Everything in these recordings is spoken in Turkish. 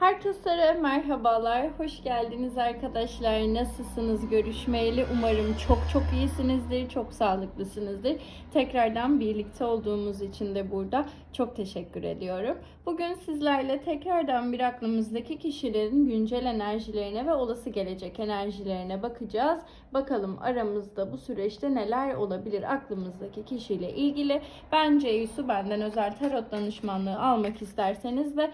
Herkese merhabalar, hoş geldiniz arkadaşlar. Nasılsınız görüşmeyeli? Umarım çok çok iyisinizdir, çok sağlıklısınızdır. Tekrardan birlikte olduğumuz için de burada çok teşekkür ediyorum. Bugün sizlerle tekrardan bir aklımızdaki kişilerin güncel enerjilerine ve olası gelecek enerjilerine bakacağız. Bakalım aramızda bu süreçte neler olabilir aklımızdaki kişiyle ilgili. Ben Ceysu, benden özel tarot danışmanlığı almak isterseniz de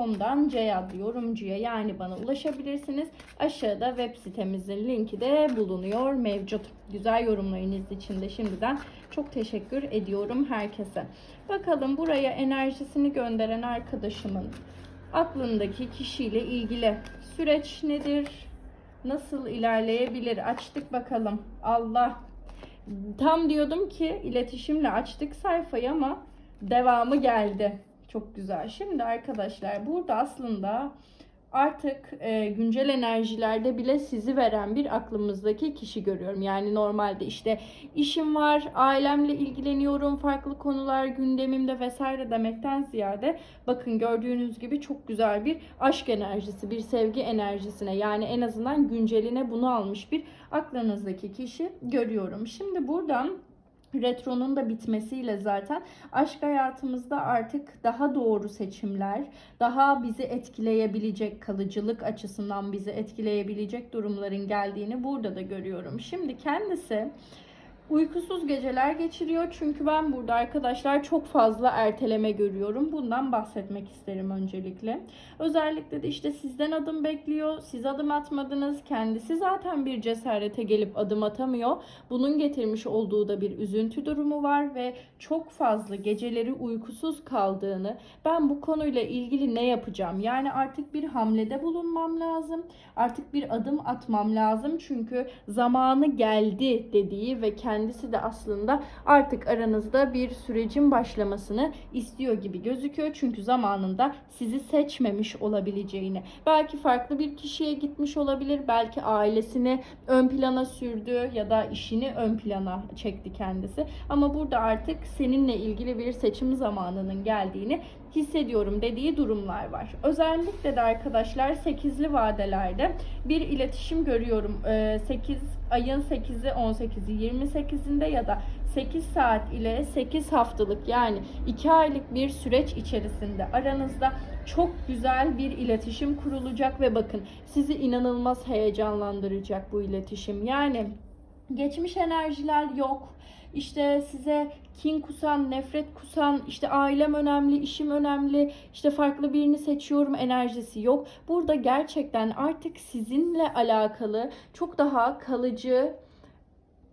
melisit.com'dan C adlı yorumcuya yani bana ulaşabilirsiniz. Aşağıda web sitemizin linki de bulunuyor mevcut. Güzel yorumlarınız için de şimdiden çok teşekkür ediyorum herkese. Bakalım buraya enerjisini gönderen arkadaşımın aklındaki kişiyle ilgili süreç nedir? Nasıl ilerleyebilir? Açtık bakalım. Allah. Tam diyordum ki iletişimle açtık sayfayı ama devamı geldi. Çok güzel. Şimdi arkadaşlar burada aslında artık e, güncel enerjilerde bile sizi veren bir aklımızdaki kişi görüyorum. Yani normalde işte işim var, ailemle ilgileniyorum, farklı konular gündemimde vesaire demekten ziyade bakın gördüğünüz gibi çok güzel bir aşk enerjisi, bir sevgi enerjisine yani en azından günceline bunu almış bir aklınızdaki kişi görüyorum. Şimdi buradan Retronun da bitmesiyle zaten aşk hayatımızda artık daha doğru seçimler, daha bizi etkileyebilecek kalıcılık açısından bizi etkileyebilecek durumların geldiğini burada da görüyorum. Şimdi kendisi uykusuz geceler geçiriyor çünkü ben burada arkadaşlar çok fazla erteleme görüyorum. Bundan bahsetmek isterim öncelikle. Özellikle de işte sizden adım bekliyor. Siz adım atmadınız. Kendisi zaten bir cesarete gelip adım atamıyor. Bunun getirmiş olduğu da bir üzüntü durumu var ve çok fazla geceleri uykusuz kaldığını ben bu konuyla ilgili ne yapacağım? Yani artık bir hamlede bulunmam lazım. Artık bir adım atmam lazım. Çünkü zamanı geldi dediği ve kendisi de aslında artık aranızda bir sürecin başlamasını istiyor gibi gözüküyor. Çünkü zamanında sizi seçmemiş olabileceğini. Belki farklı bir kişiye gitmiş olabilir. Belki ailesini ön plana sürdü ya da işini ön plana çekti kendisi. Ama burada artık seninle ilgili bir seçim zamanının geldiğini hissediyorum dediği durumlar var. Özellikle de arkadaşlar 8'li vadelerde bir iletişim görüyorum. 8 ayın 8'i 18'i 28'inde ya da 8 saat ile 8 haftalık yani 2 aylık bir süreç içerisinde aranızda çok güzel bir iletişim kurulacak ve bakın sizi inanılmaz heyecanlandıracak bu iletişim. Yani geçmiş enerjiler yok. İşte size kin kusan, nefret kusan, işte ailem önemli, işim önemli, işte farklı birini seçiyorum enerjisi yok. Burada gerçekten artık sizinle alakalı çok daha kalıcı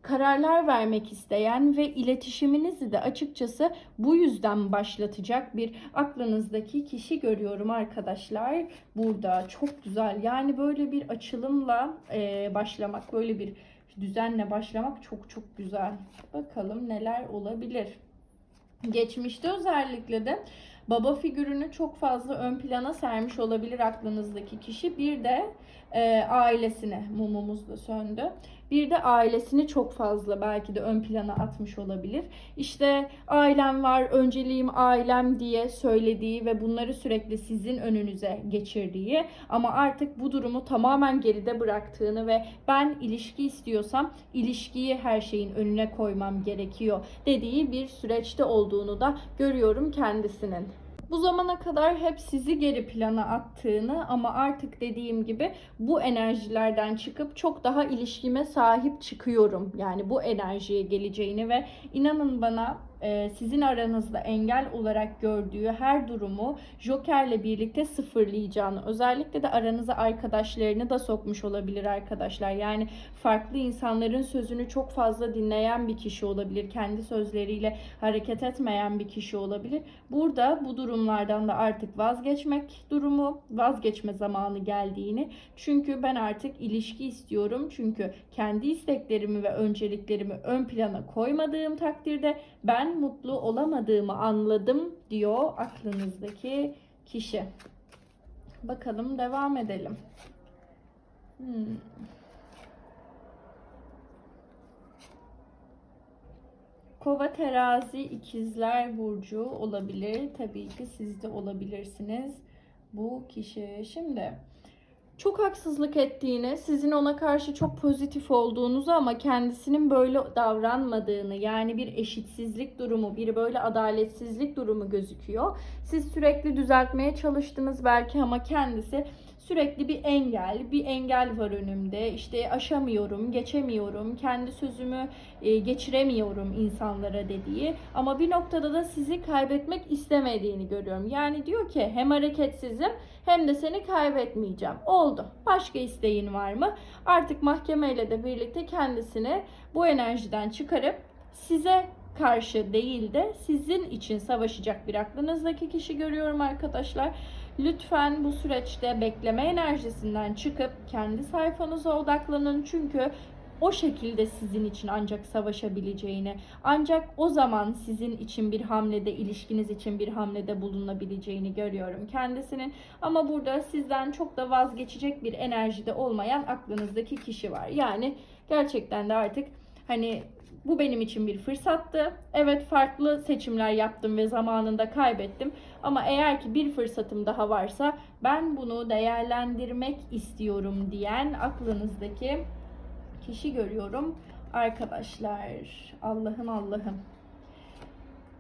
kararlar vermek isteyen ve iletişiminizi de açıkçası bu yüzden başlatacak bir aklınızdaki kişi görüyorum arkadaşlar. Burada çok güzel yani böyle bir açılımla e, başlamak, böyle bir düzenle başlamak çok çok güzel. Bakalım neler olabilir. Geçmişte özellikle de baba figürünü çok fazla ön plana sermiş olabilir aklınızdaki kişi. Bir de e, ailesine mumumuz da söndü. Bir de ailesini çok fazla belki de ön plana atmış olabilir. İşte ailem var, önceliğim ailem diye söylediği ve bunları sürekli sizin önünüze geçirdiği ama artık bu durumu tamamen geride bıraktığını ve ben ilişki istiyorsam ilişkiyi her şeyin önüne koymam gerekiyor dediği bir süreçte olduğunu da görüyorum kendisinin bu zamana kadar hep sizi geri plana attığını ama artık dediğim gibi bu enerjilerden çıkıp çok daha ilişkime sahip çıkıyorum. Yani bu enerjiye geleceğini ve inanın bana e, sizin aranızda engel olarak gördüğü her durumu Joker'le birlikte sıfırlayacağını, özellikle de aranıza arkadaşlarını da sokmuş olabilir arkadaşlar. Yani farklı insanların sözünü çok fazla dinleyen bir kişi olabilir. Kendi sözleriyle hareket etmeyen bir kişi olabilir. Burada bu durumlardan da artık vazgeçmek durumu, vazgeçme zamanı geldiğini. Çünkü ben artık ilişki istiyorum. Çünkü kendi isteklerimi ve önceliklerimi ön plana koymadığım takdirde ben ben mutlu olamadığımı anladım diyor aklınızdaki kişi. Bakalım devam edelim. Hmm. Kova terazi ikizler burcu olabilir. Tabii ki siz de olabilirsiniz. bu kişi. Şimdi çok haksızlık ettiğini, sizin ona karşı çok pozitif olduğunuzu ama kendisinin böyle davranmadığını, yani bir eşitsizlik durumu, bir böyle adaletsizlik durumu gözüküyor. Siz sürekli düzeltmeye çalıştınız belki ama kendisi sürekli bir engel, bir engel var önümde. İşte aşamıyorum, geçemiyorum, kendi sözümü e, geçiremiyorum insanlara dediği. Ama bir noktada da sizi kaybetmek istemediğini görüyorum. Yani diyor ki hem hareketsizim hem de seni kaybetmeyeceğim. Oldu. Başka isteğin var mı? Artık mahkemeyle de birlikte kendisini bu enerjiden çıkarıp size karşı değil de sizin için savaşacak bir aklınızdaki kişi görüyorum arkadaşlar. Lütfen bu süreçte bekleme enerjisinden çıkıp kendi sayfanıza odaklanın. Çünkü o şekilde sizin için ancak savaşabileceğini, ancak o zaman sizin için bir hamlede, ilişkiniz için bir hamlede bulunabileceğini görüyorum kendisinin. Ama burada sizden çok da vazgeçecek bir enerjide olmayan aklınızdaki kişi var. Yani gerçekten de artık hani bu benim için bir fırsattı. Evet farklı seçimler yaptım ve zamanında kaybettim. Ama eğer ki bir fırsatım daha varsa ben bunu değerlendirmek istiyorum diyen aklınızdaki kişi görüyorum. Arkadaşlar Allah'ım Allah'ım.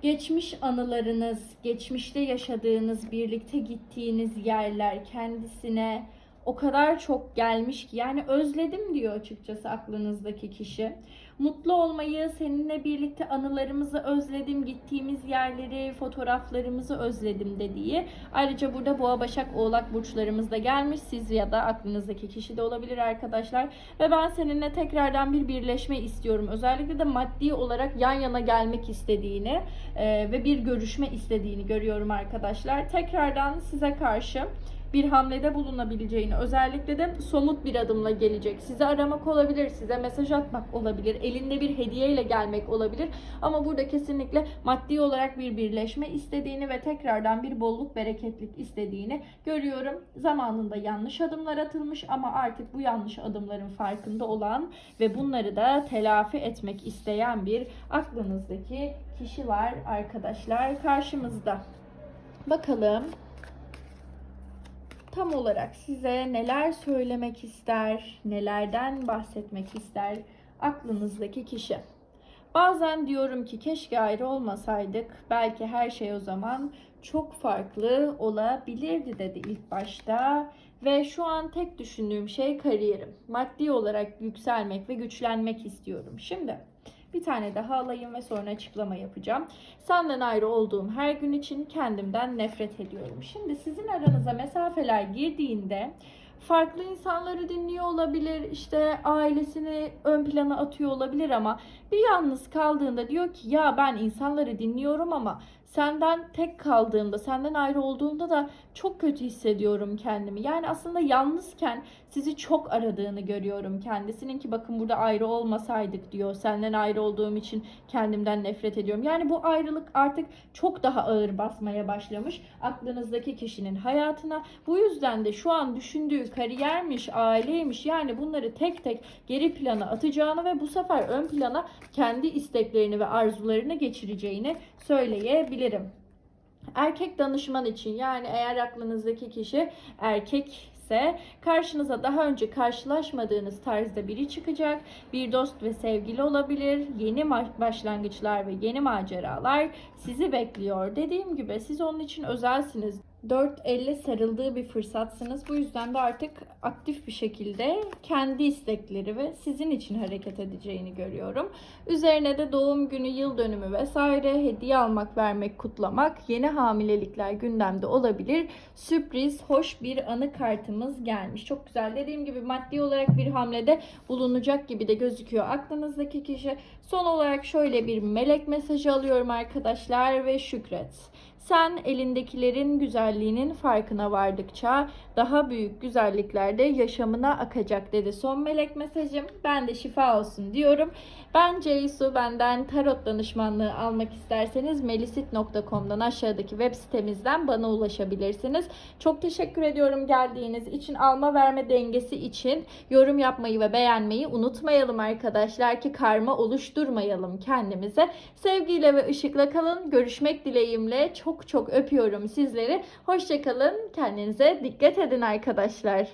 Geçmiş anılarınız, geçmişte yaşadığınız, birlikte gittiğiniz yerler kendisine o kadar çok gelmiş ki yani özledim diyor açıkçası aklınızdaki kişi. Mutlu olmayı, seninle birlikte anılarımızı özledim, gittiğimiz yerleri, fotoğraflarımızı özledim dediği. Ayrıca burada Boğa, Başak, Oğlak burçlarımız da gelmiş. Siz ya da aklınızdaki kişi de olabilir arkadaşlar. Ve ben seninle tekrardan bir birleşme istiyorum. Özellikle de maddi olarak yan yana gelmek istediğini e, ve bir görüşme istediğini görüyorum arkadaşlar. Tekrardan size karşı bir hamlede bulunabileceğini, özellikle de somut bir adımla gelecek. Sizi aramak olabilir, size mesaj atmak olabilir, elinde bir hediyeyle gelmek olabilir. Ama burada kesinlikle maddi olarak bir birleşme istediğini ve tekrardan bir bolluk, bereketlik istediğini görüyorum. Zamanında yanlış adımlar atılmış ama artık bu yanlış adımların farkında olan ve bunları da telafi etmek isteyen bir aklınızdaki kişi var arkadaşlar karşımızda. Bakalım tam olarak size neler söylemek ister, nelerden bahsetmek ister aklınızdaki kişi. Bazen diyorum ki keşke ayrı olmasaydık. Belki her şey o zaman çok farklı olabilirdi dedi ilk başta. Ve şu an tek düşündüğüm şey kariyerim. Maddi olarak yükselmek ve güçlenmek istiyorum. Şimdi bir tane daha alayım ve sonra açıklama yapacağım. Senden ayrı olduğum her gün için kendimden nefret ediyorum. Şimdi sizin aranıza mesafeler girdiğinde farklı insanları dinliyor olabilir, işte ailesini ön plana atıyor olabilir ama bir yalnız kaldığında diyor ki ya ben insanları dinliyorum ama senden tek kaldığımda, senden ayrı olduğumda da çok kötü hissediyorum kendimi. Yani aslında yalnızken sizi çok aradığını görüyorum kendisinin ki bakın burada ayrı olmasaydık diyor. Senden ayrı olduğum için kendimden nefret ediyorum. Yani bu ayrılık artık çok daha ağır basmaya başlamış aklınızdaki kişinin hayatına. Bu yüzden de şu an düşündüğü kariyermiş, aileymiş yani bunları tek tek geri plana atacağını ve bu sefer ön plana kendi isteklerini ve arzularını geçireceğini söyleyebilirim. Erkek danışman için yani eğer aklınızdaki kişi erkek ise karşınıza daha önce karşılaşmadığınız tarzda biri çıkacak. Bir dost ve sevgili olabilir. Yeni başlangıçlar ve yeni maceralar sizi bekliyor. Dediğim gibi siz onun için özelsiniz. Dört elle sarıldığı bir fırsatsınız. Bu yüzden de artık aktif bir şekilde kendi istekleri ve sizin için hareket edeceğini görüyorum. Üzerine de doğum günü, yıl dönümü vesaire hediye almak, vermek, kutlamak, yeni hamilelikler gündemde olabilir. Sürpriz, hoş bir anı kartımız gelmiş. Çok güzel. Dediğim gibi maddi olarak bir hamlede bulunacak gibi de gözüküyor aklınızdaki kişi. Son olarak şöyle bir melek mesajı alıyorum arkadaşlar ve şükret. Sen elindekilerin güzelliğinin farkına vardıkça daha büyük güzellikler de yaşamına akacak dedi son melek mesajım. Ben de şifa olsun diyorum. Ben Ceysu benden tarot danışmanlığı almak isterseniz melisit.com'dan aşağıdaki web sitemizden bana ulaşabilirsiniz. Çok teşekkür ediyorum geldiğiniz için alma verme dengesi için yorum yapmayı ve beğenmeyi unutmayalım arkadaşlar ki karma oluşturmayalım kendimize. Sevgiyle ve ışıkla kalın. Görüşmek dileğimle. Çok çok çok öpüyorum sizleri. Hoşçakalın. Kendinize dikkat edin arkadaşlar.